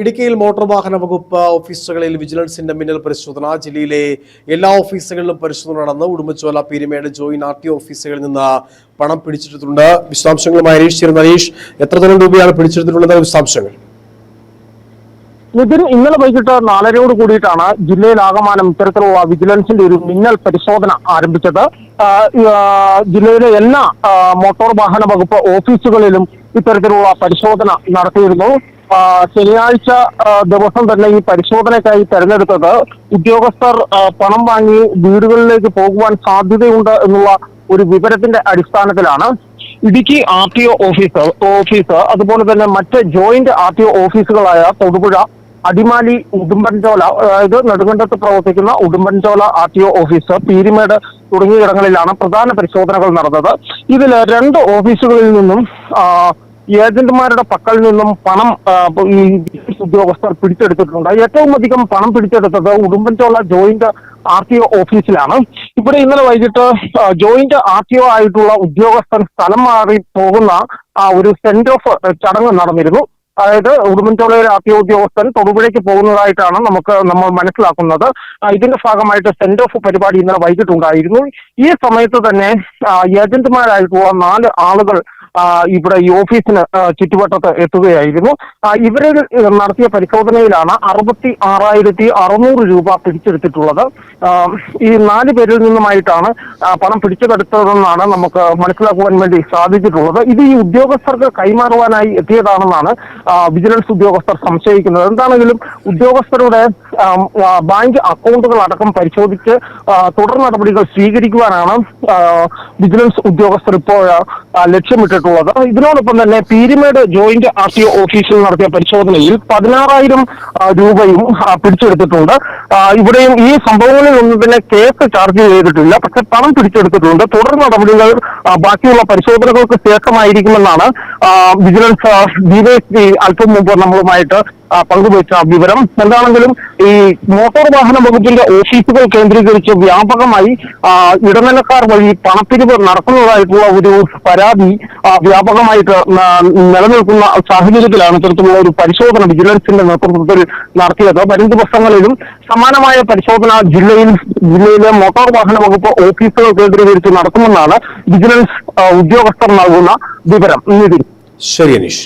ഇടുക്കിയിൽ മോട്ടോർ വാഹന വകുപ്പ് ഓഫീസുകളിൽ വിജിലൻസിന്റെ മിന്നൽ പരിശോധന. ജില്ലയിലെ എല്ലാ ഓഫീസുകളിലും പരിശോധന നടന്ന് Udumbanchola Peermade joint R T ഓഫീസുകളിൽ നിന്ന് പണം പിടിച്ചെടുത്തിട്ടുണ്ട്. വിശദാംശങ്ങളുമായി ഹരീഷ് ചേരുന്ന. ഹരീഷ് എത്രത്തോളം രൂപയാണ് പിടിച്ചെടുത്തിട്ടുള്ളത്? വിശദാംശങ്ങൾ. നിതിൻ ഇന്നലെ വൈകിട്ട് നാലരയോട് കൂടിയിട്ടാണ് ജില്ലയിലാകമാനം ഇത്തരത്തിലുള്ള വിജിലൻസിന്റെ ഒരു മിന്നൽ പരിശോധന ആരംഭിച്ചത്. ജില്ലയിലെ എല്ലാ മോട്ടോർ വാഹന വകുപ്പ് ഓഫീസുകളിലും ഇത്തരത്തിലുള്ള പരിശോധന നടത്തിയിരുന്നു. ശനിയാഴ്ച ദിവസം തന്നെ ഈ പരിശോധനയ്ക്കായി തെരഞ്ഞെടുത്തത് ഉദ്യോഗസ്ഥർ പണം വാങ്ങി വീടുകളിലേക്ക് പോകുവാൻ സാധ്യതയുണ്ട് എന്നുള്ള ഒരു വിവരത്തിന്റെ അടിസ്ഥാനത്തിലാണ്. Idukki R T O office office അതുപോലെ തന്നെ മറ്റ് ജോയിന്റ് ആർ ടി ഒ ഓഫീസുകളായ തൊടുപുഴ അടിമാലി ഉടുമ്പൻചോല അതായത് നെടുങ്കണ്ടത്ത് പ്രവർത്തിക്കുന്ന Udumbanchola R T O office Peermade തുടങ്ങിയ ഇടങ്ങളിലാണ് പ്രധാന പരിശോധനകൾ നടന്നത്. ഇതിൽ രണ്ട് ഓഫീസുകളിൽ നിന്നും ഏജന്റുമാരുടെ പക്കൽ നിന്നും പണം ഈ ഉദ്യോഗസ്ഥർ പിടിച്ചെടുത്തിട്ടുണ്ട്. ഏറ്റവും അധികം പണം പിടിച്ചെടുത്തത് Udumbanchola joint R T O ഓഫീസിലാണ്. ഇവിടെ ഇന്നലെ വൈകിട്ട് ജോയിന്റ് ആർ ടി ഒ ആയിട്ടുള്ള ഉദ്യോഗസ്ഥൻ സ്ഥലം മാറി പോകുന്ന ആ ഒരു സെൻഡ് ഓഫ് ചടങ്ങ് നടന്നിരുന്നു. അതായത് ഉടുമ്പൻചോളയിലെ ആർ ടി ഒ ഉദ്യോഗസ്ഥൻ തൊടുപുഴയ്ക്ക് പോകുന്നതായിട്ടാണ് നമുക്ക് നമ്മൾ മനസ്സിലാക്കുന്നത്. ഇതിന്റെ ഭാഗമായിട്ട് സെൻഡ് ഓഫ് പരിപാടി ഇന്നലെ വൈകിട്ടുണ്ടായിരുന്നു. ഈ സമയത്ത് തന്നെ ഏജന്റുമാരായിട്ടുള്ള നാല് ആളുകൾ ഇവിടെ ഈ ഓഫീസിന് ചുറ്റുവട്ടത്ത് എത്തുകയായിരുന്നു. ഇവരിൽ നടത്തിയ പരിശോധനയിലാണ് അറുപത്തി ആറായിരത്തി അറുന്നൂറ് രൂപ പിടിച്ചെടുത്തിട്ടുള്ളത്. ഈ നാല് പേരിൽ നിന്നുമായിട്ടാണ് പണം പിടിച്ചെടുത്തതെന്നാണ് നമുക്ക് മനസ്സിലാക്കുവാൻ വേണ്ടി സാധിച്ചിട്ടുള്ളത്. ഇത് ഈ ഉദ്യോഗസ്ഥർക്ക് കൈമാറുവാനായി എത്തിയതാണെന്നാണ് വിജിലൻസ് ഉദ്യോഗസ്ഥർ സംശയിക്കുന്നത്. എന്താണെങ്കിലും ഉദ്യോഗസ്ഥരുടെ ബാങ്ക് അക്കൗണ്ടുകൾ അടക്കം പരിശോധിച്ച് തുടർ നടപടികൾ സ്വീകരിക്കുവാനാണ് വിജിലൻസ് ഉദ്യോഗസ്ഥർ ഇപ്പോൾ ലക്ഷ്യമിട്ടിട്ടുള്ളത്. ഇതിനോടൊപ്പം തന്നെ പീരിമേട് ജോയിന്റ് ആർ ടി ഓഫീസിൽ നടത്തിയ പരിശോധനയിൽ പതിനാറായിരം രൂപയും പിടിച്ചെടുത്തിട്ടുണ്ട്. ഇവിടെയും ഈ സംഭവങ്ങളിൽ ഒന്നും തന്നെ കേസ് ചാർജ് ചെയ്തിട്ടില്ല. പക്ഷെ പണം പിടിച്ചെടുത്തിട്ടുണ്ട്. തുടർ നടപടികൾ ബാക്കിയുള്ള പരിശോധനകൾക്ക് ശേഷമായിരിക്കുമെന്നാണ് വിജിലൻസ് ഡിവൈഎസ്പി അല്പം മുമ്പ് നമ്മളുമായിട്ട് പങ്കുവച്ച വിവരം. എന്താണെങ്കിലും ഈ മോട്ടോർ വാഹന വകുപ്പിന്റെ ഓഫീസുകൾ കേന്ദ്രീകരിച്ച് വ്യാപകമായി ഇടനിലക്കാർ വഴി പണപ്പിരിവ് നടക്കുന്നതായിട്ടുള്ള ഒരു പരാതി വ്യാപകമായിട്ട് നിലനിൽക്കുന്ന സാഹചര്യത്തിലാണ് ഇത്തരത്തിലുള്ള ഒരു പരിശോധന വിജിലൻസിന്റെ നേതൃത്വത്തിൽ നടത്തിയത്. വരും ദിവസങ്ങളിലും സമാനമായ പരിശോധന ജില്ലയിൽ ജില്ലയിലെ മോട്ടോർ വാഹന വകുപ്പ് ഓഫീസുകൾ കേന്ദ്രീകരിച്ച് നടത്തുമെന്നാണ് വിജിലൻസ് ഉദ്യോഗസ്ഥർ നൽകുന്ന വിവരം. നിതിൻ. ശരി അനീഷ്.